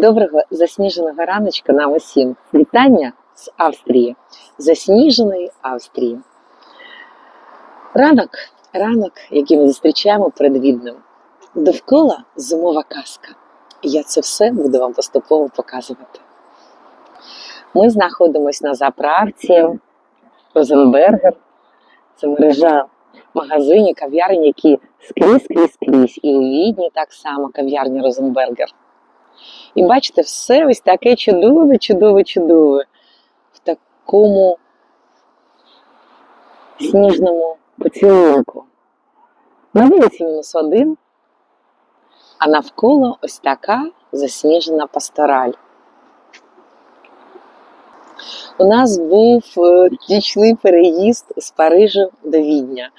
Доброго засніженого раночка нам усім. Вітання з Австрії, засніженої Австрії. Ранок, ранок, який ми зустрічаємо перед Віднем. Довкола зимова казка. Я це все буду вам поступово показувати. Ми знаходимося на заправці Розенбергер. Це мережа магазинів, кав'ярень, які скрізь, скрізь, скрізь. І у Відні так само кав'ярня Розенбергер. І бачите, все ось таке чудове, чудове, чудове. В такому сніжному поцілунку. На вулиці мінус один, а навколо ось така засніжена пастораль. У нас був е, нічний переїзд з Парижа до Відня.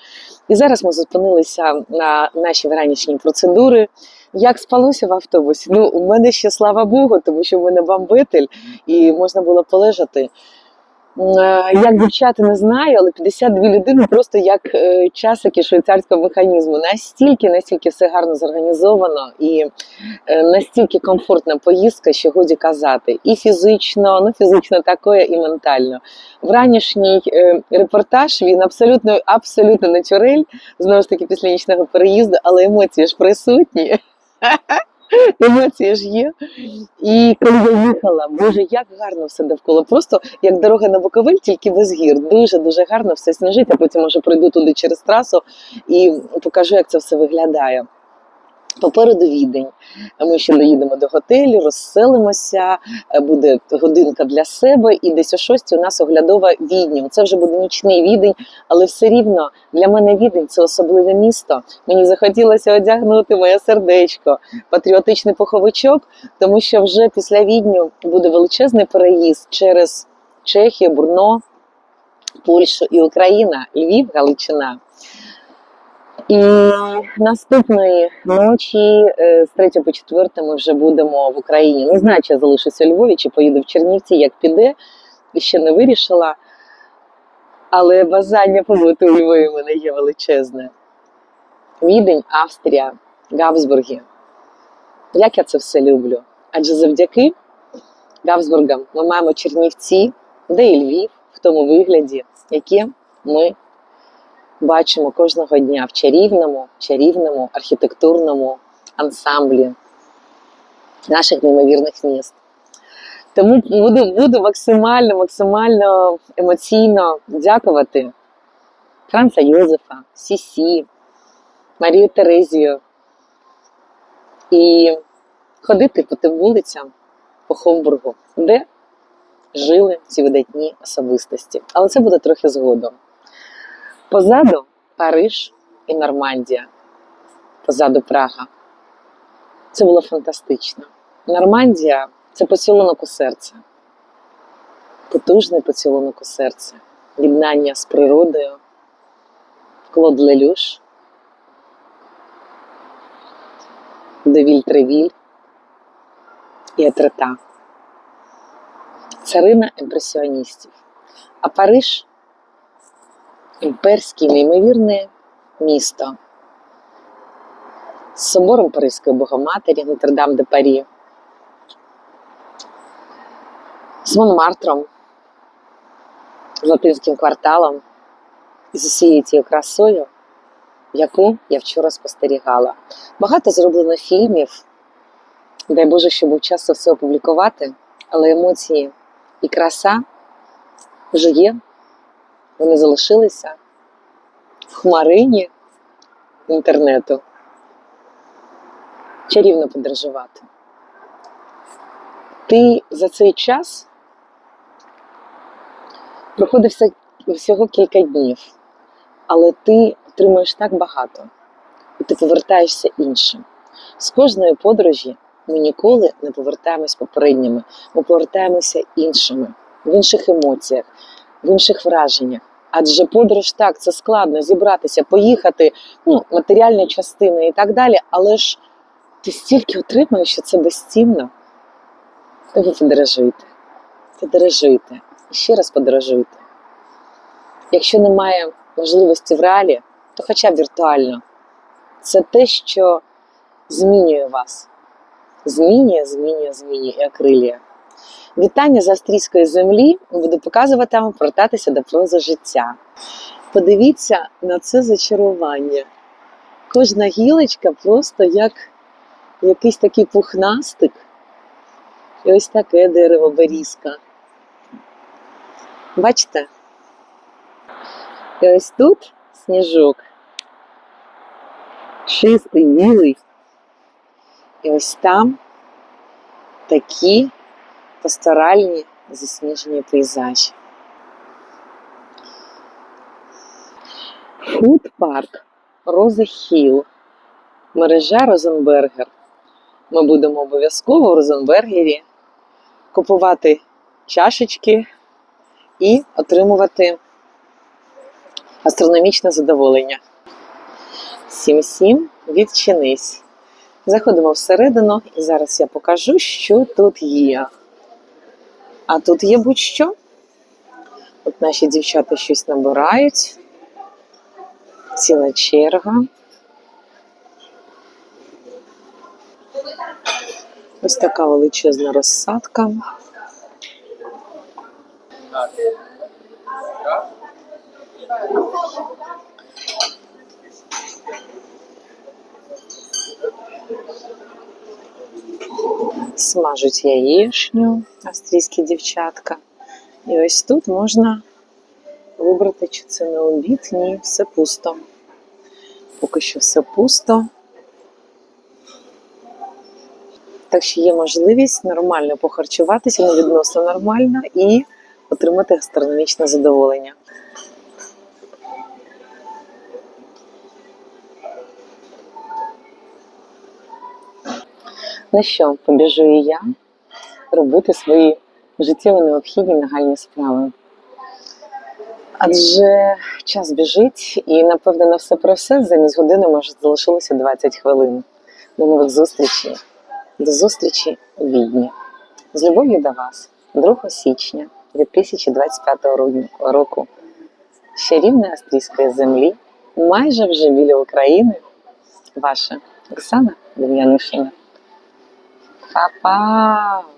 І зараз ми зупинилися на наші вранішні процедури. Як спалося в автобусі? Ну, у мене ще слава Богу, тому що в мене бомбитель і можна було полежати. Е, Як дівчата не знаю, але 52 людини просто як е, часики швейцарського механізму. Настільки, настільки все гарно зорганізовано і е, настільки комфортна поїздка, що годі казати. І фізично, ну фізично такое, і ментально. Вранішній репортаж він абсолютно абсолютно натюрель, знову ж таки після нічного переїзду, але емоції ж присутні. Емоції ж є. І коли я їхала, боже, як гарно все довкола. Просто як дорога на Буковель, тільки без гір. Дуже дуже гарно все сніжить. А потім може пройду туди через трасу і покажу, як це все виглядає. Попереду відень. Ми ще доїдемо до готелю, розселимося, е, буде годинка для себе, і десь о 6 у нас оглядова відня. Це вже буде нічний відень, але все рівно для мене відень це особливе місто. Мені захотілося одягнути моє сердечко, патріотичний пуховичок, тому що вже після відню буде величезний переїзд через Чехію, Бурно, Польщу і Україна, Львів, Галичина. І наступної ночі е, з 3 по 4 ми вже будемо в Україні. Не знаю, чи я залишуся у Львові, чи поїду в Чернівці, як піде, ще не вирішила. Але бажання побути у Львові мене є величезне. Відень, Австрія, Габсбурги. Як я це все люблю? Адже завдяки Габсбургам ми маємо Чернівці, де і Львів, в тому вигляді, яке ми бачимо кожного дня в чарівному, чарівному архітектурному ансамблі наших неймовірних міст. Тому буду, буду максимально, максимально емоційно дякувати Франца Йозефа, Сісі, Марію Терезію і ходити по тим вулицям по Хомбургу, де жили ці видатні особистості. Але це буде трохи згодом. Позаду Париж і Нормандія. Позаду Прага. Це було фантастично. Нормандія це поцілунок у серце. Потужний поцілунок у серце. Єднання з природою. Клод Лелюш. Девіль Тревіль і Етрета. Царина імпресіоністів. А Париж імперське неймовірне місто з собором Паризької Богоматері Нотр-Дам де Парі, з Монмартром, з латинським кварталом і з усією цією красою, яку я вчора спостерігала. Багато зроблено фільмів. Дай Боже, щоб був час все опублікувати, але емоції і краса вже є, вони залишилися в хмарині інтернету. Чарівно подорожувати. Ти за цей час проходився всього кілька днів, але ти отримуєш так багато, і ти повертаєшся іншим. З кожної подорожі ми ніколи не повертаємось попередніми, ми повертаємося іншими, в інших емоціях, в інших враженнях. Адже подорож так, це складно зібратися, поїхати, ну, матеріальні частини і так далі, але ж ти стільки отримаєш, що це безцінно. Тому подорожуйте, подорожуйте, і ще раз подорожуйте. Якщо немає можливості в реалі, то хоча б віртуально. Це те, що змінює вас. змінює, змінює, змінює і акрилія. Вітання з австрійської землі буду показувати вам повертатися до прози життя. Подивіться на це зачарування. Кожна гілочка просто як якийсь такий пухнастик. І ось таке дерево берізка. Бачите? І ось тут сніжок. Чистий, білий. І ось там такі пасторальні засніжені пейзажі. Фуд парк Роза Хіл, мережа Розенбергер. Ми будемо обов'язково в Розенбергері купувати чашечки і отримувати астрономічне задоволення. Сім-сім, відчинись. Заходимо всередину, і зараз я покажу, що тут є. А тут є будь-що. От наші дівчата щось набирають. Ціла черга. Ось така величезна розсадка. Смажуть яєшню, австрійські дівчатка. І ось тут можна вибрати, чи це не обід, ні, все пусто. Поки що все пусто. Так що є можливість нормально похарчуватися, ну, відносно нормально, і отримати гастрономічне задоволення. Ну що, побіжу і я робити свої життєво необхідні нагальні справи. Адже час біжить, і напевно на все про все замість години може залишилося 20 хвилин. До нових зустрічей. До зустрічі у Відні. З любов'ю до вас, 2 січня 2025 року. Ще рівної австрійської землі, майже вже біля України. Ваша Оксана Дем'янишина. Papá.